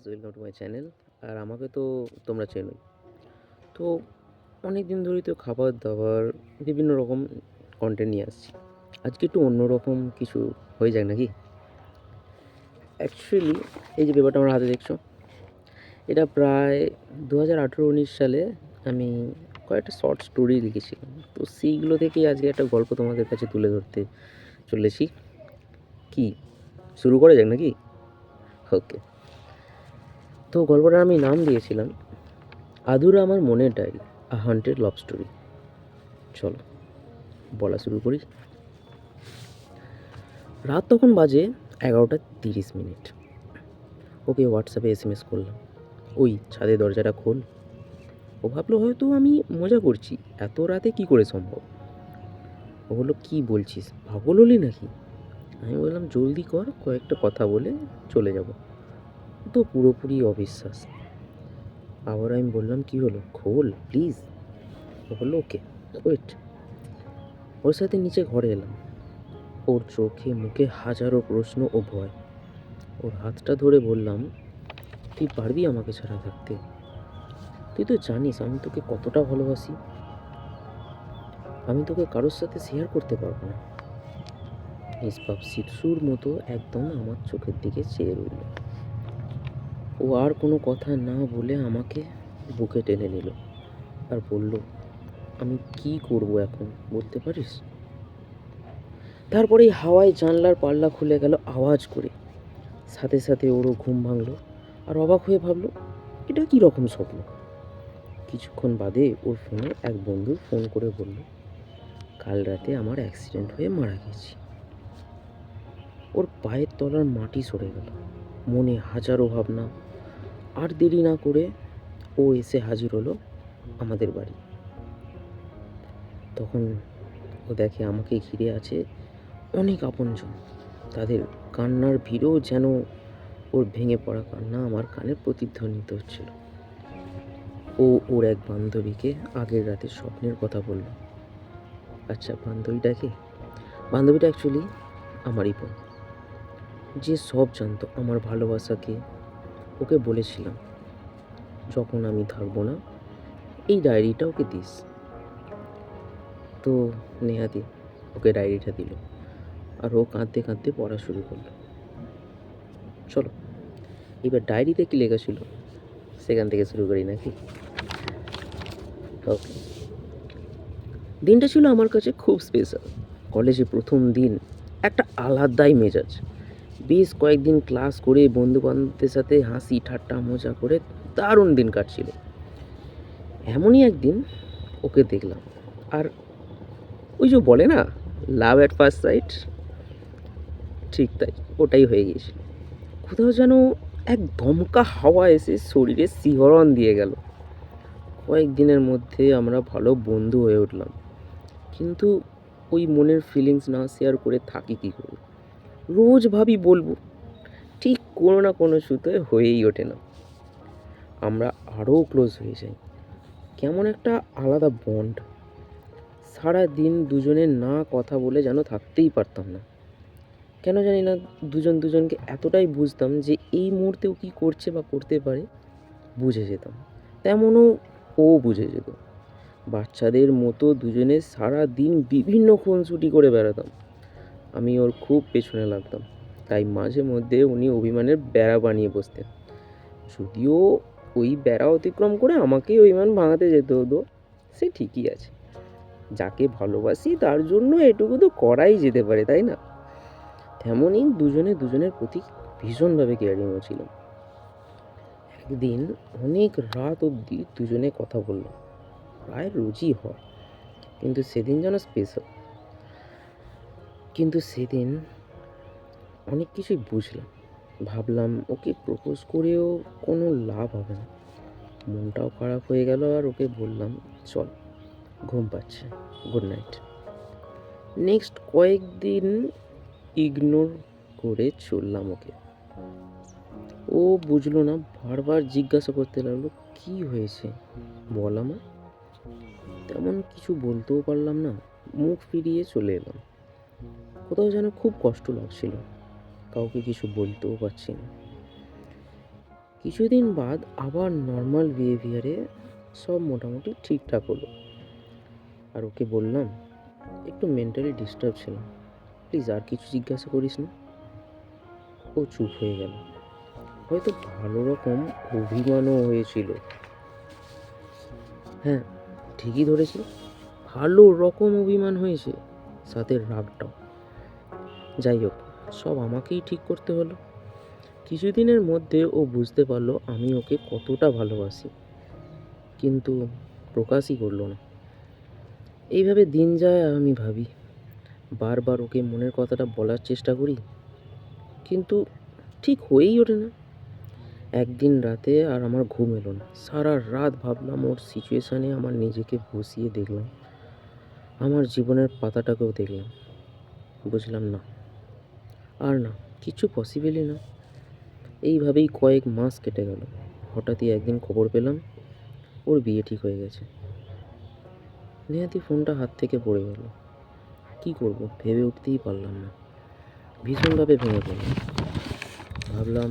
Guys welcome to my channel আর আমাকে তো তোমরা চেনোই। তো অনেক দিন ধরেই তো খাবার দাবার বিভিন্ন রকম কন্টেন্ট নিয়ে আসছি। আজকে একটু অন্যরকম কিছু হয়ে যাক নাকি? অ্যাকচুয়ালি এই যে পেপারটা আমার হাতে দেখছ, এটা প্রায় দু হাজার আঠেরো উনিশ সালে আমি কয়েকটা শর্ট স্টোরি লিখেছিলাম তো সেইগুলো থেকেই আজকে একটা গল্প তোমাদের কাছে তুলে ধরতে চলেছি। কি? শুরু করা যাক নাকি? ওকে তো গল্পটার আমি নাম দিয়েছিলাম আধুরা আমার মনের diary A haunted love story চলো, বলা শুরু করি। রাত তখন বাজে এগারোটা তিরিশ মিনিট। ওকে হোয়াটসঅ্যাপে এস এম এস করলাম। ওই ছাদে দরজাটা খোল। ও ভাবলো, হয়তো আমি মজা করছি। এত রাতে কি করে সম্ভব? ও বলল, কী বলছিস? পাগল হলি নাকি? আমি বললাম, জলদি কর, কয়েকটা কথা বলে চলে যাব। তো পুরোপুরি অবিশ্বাস আবার আমি বললাম, কি হলো? খোল প্লিজ ও বলল, ওকে ওয়েট ওর সাথে নিচে ঘরে এলাম। ওর চোখে, মুখে হাজারো প্রশ্ন ও ভয়। ওর হাতটা ধরে বললাম, তুই পারবি আমাকে ছাড়া থাকতে? তুই তো জানিস, আমি তোকে কতটা ভালোবাসি। আমি তোকে কারোর সাথে শেয়ার করতে পারব না। নিষ্পাপ শিশুর মতো একদম আমার চোখের দিকে চেয়ে রইল। ও আর কোনো কথা না বলে আমাকে বুকে টেনে নিল আর বলল, আমি কি করব এখন, বলতে পারিস? তারপরে হাওয়ায় জানলার পাল্লা খুলে গেল আওয়াজ করে। সাথে সাথে ওরও ঘুম ভাঙলো আর অবাক হয়ে ভাবলো, এটা কি রকম স্বপ্ন? কিছুক্ষণ বাদে ওর ফোনে এক বন্ধু ফোন করে বলল, কাল রাতে আমার অ্যাক্সিডেন্ট হয়ে মারা গেছি ওর পায়ের তলার মাটি সরে গেল। মনে হাজারো ভাবনা আর দেরি না করে ও এসে হাজির হলো আমাদের বাড়ি। তখন ও দেখে আমাকে ঘিরে আছে অনেক আপনজন। তাদের কান্নার ভিড়ও যেন ওর ভেঙে পড়া কান্না আমার কানে প্রতিধ্বনিত হচ্ছিল। ও ওর এক বান্ধবীকে আগের রাতে স্বপ্নের কথা বলল। আচ্ছা বান্ধবীটাকে বান্ধবীটা অ্যাকচুয়ালি আমারই বোন। যে সব জানতো আমার ভালোবাসাকে ওকে বলেছিলাম, যখন আমি থাকব না, এই ডায়েরিটা ওকে দিস। তো নেহাতি ওকে ডায়েরিটা দিল আর ও কাঁদতে কাঁদতে পড়া শুরু করল। চলো, এবার ডায়েরিতে কি লেখা ছিল? সেখান থেকে শুরু করি নাকি? ওকে দিনটা ছিল আমার কাছে খুব স্পেশাল কলেজে প্রথম দিন একটা আলাদাই মেজাজ। বেশ কয়েকদিন ক্লাস করে বন্ধু বান্ধবদের সাথে হাসি, ঠাট্টা, মজা করে দারুণ দিন কাটছিল। এমনই একদিন ওকে দেখলাম। আর ওই যে বলে না লাভ অ্যাট ফার্স্ট সাইট ঠিক তাই, ওটাই হয়ে গিয়েছিল। কোথাও যেন এক দমকা হাওয়া এসে শরীরে শিহরণ দিয়ে গেল। কয়েকদিনের মধ্যে আমরা ভালো বন্ধু হয়ে উঠলাম। কিন্তু ওই মনের ফিলিংস না শেয়ার করে থাকি কী করে? রোজ ভাবি বলব, ঠিক কোনো না কোনো সুতোয় হয়েই ওঠে না। আমরা আরও ক্লোজ হয়ে যাই। কেমন একটা আলাদা বন্ড সারা দিন দুজনে না কথা বলে যেন থাকতেই পারতাম না। কেন জানি না দুজন দুজনকে এতটাই বুঝতাম যে এই মুহূর্তেও কী করছে বা করতে পারে, বুঝে যেতাম। তেমনও ও বুঝে যেত। বাচ্চাদের মতো দুজনে সারা দিন বিভিন্ন খুনসুটি করে বেড়াতাম। আমি ওর খুব পেছনে লাগতাম। তাই মাঝে মধ্যে উনি অভিমানের বেড়া বানিয়ে বসতেন। যদিও ওই বেড়া অতিক্রম করে আমাকেই অভিমান ভাঙাতে যেতে হতো, সে ঠিকই আছে। যাকে ভালোবাসি তার জন্য এটুকু তো করাই যেতে পারে, তাই না? তেমনই দুজনে দুজনের প্রতি ভীষণভাবে কেয়ারিংও ছিল একদিন অনেক রাত অবধি দুজনে কথা বললাম। প্রায় রোজই হয়, কিন্তু সেদিন যেন স্পেশাল কিন্তু সেদিন অনেক কিছুই বুঝলাম। ভাবলাম, ওকে প্রপোজ করেও কোনো লাভ হবে না। মনটাও খারাপ হয়ে গেল আর ওকে বললাম, চল, ঘুম পাচ্ছে গুড নাইট নেক্সট কয়েকদিন ইগনোর করে চললাম ওকে। ও বুঝলো না, বারবার জিজ্ঞাসা করতে লাগল, কি হয়েছে? বল আমার তেমন কিছু বলতেও পারলাম না, মুখ ফিরিয়ে চলে এলাম। কোথাও যেন খুব কষ্ট লাগছিল। কাউকে কিছু বলতেও পারছি না। কিছুদিন বাদ আবার নর্মাল বিহেভিয়ারে সব মোটামুটি ঠিকঠাক হলো। আর ওকে বললাম, একটু মেন্টালি ডিস্টার্ব ছিলাম। প্লিজ আর কিছু জিজ্ঞাসা করিস না। ও চুপ হয়ে গেল। হয়তো ভালো রকম অভিমানও হয়েছিল। হ্যাঁ ঠিকই ধরেছি। ভালো রকম অভিমান হয়েছে। সাথে রাগটাও। যাই হোক, সব আমাকেই ঠিক করতে হলো। কিছুদিনের মধ্যে ও বুঝতে পারল আমি ওকে কতটা ভালোবাসি। কিন্তু প্রকাশই করল না। এইভাবে দিন যায় আমি ভাবি, বারবার ওকে মনের কথাটা বলার চেষ্টা করি, কিন্তু ঠিক হয়েই ওঠে না। একদিন রাতে আর আমার ঘুম এলো না। সারা রাত ভাবলাম ওর সিচুয়েশানে আমার নিজেকে বসিয়ে দেখলাম। আমার জীবনের পাতাটাকেও দেখলাম। বুঝলাম না। আর না, কিছু পসিবলই না। এইভাবেই কয়েক মাস কেটে গেল। হঠাৎই একদিন খবর পেলাম, ওর বিয়ে ঠিক হয়ে গেছে। নেহাতি ফোনটা হাত থেকে পড়ে গেল। কি করব, ভেবে উঠতেই পারলাম না। ভীষণভাবে ভেঙে পড়লাম। ভাবলাম,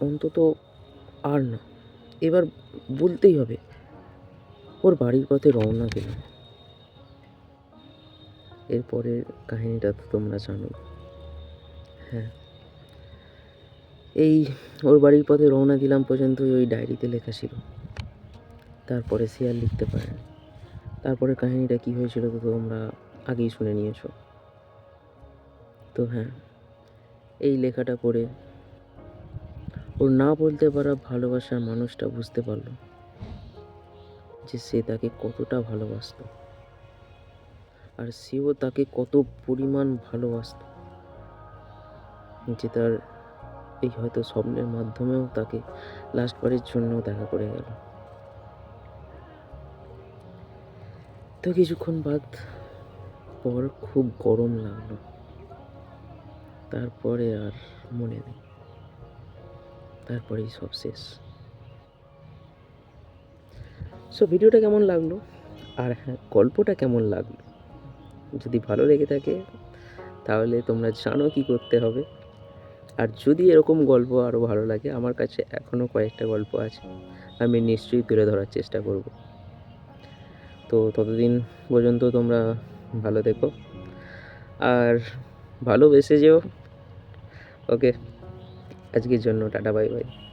অন্তত আর না, এবার বলতেই হবে, ওর বাড়ির পথে রওনা দিলাম। এরপরের কাহিনীটা তো তোমরা জানো হ্যাঁ। এই ওর বাড়ির পথে রওনা দিলাম পর্যন্ত ওই ডায়েরিতে লেখা ছিল। তারপরে সে আর লিখতে পারেনি তারপরে কাহিনীটা কী হয়েছিল তো তোমরা আগেই শুনে নিয়েছো। তো হ্যাঁ এই লেখাটা পড়ে ওর না বলতে পারা ভালোবাসার মানুষটা বুঝতে পারল যে সে তাকে কতটা ভালোবাসতো। আর সেও তাকে কত পরিমাণ ভালোবাসতো। যে তার এই হয়তো স্বপ্নের মাধ্যমেও তাকে লাস্টবারের জন্য দেখা করে গেল। তো কিছুক্ষণ বাদ পর খুব গরম লাগল। তারপরে আর মনে নেই। তারপরেই সব শেষ। সো ভিডিওটা কেমন লাগল? আর হ্যাঁ গল্পটা কেমন লাগল? যদি ভালো লেগে থাকে, তাহলে তোমরা জানো কি করতে হবে। আর যদি এরকম গল্প আরও ভালো লাগে, আমার কাছে এখনও কয়েকটা গল্প আছে, আমি নিশ্চয়ই তুলে ধরার চেষ্টা করব। তো ততদিন পর্যন্ত তোমরা ভালো দেখো আর ভালোবেসে যেও। ওকে, আজকের জন্য টাটা, বাই বাই।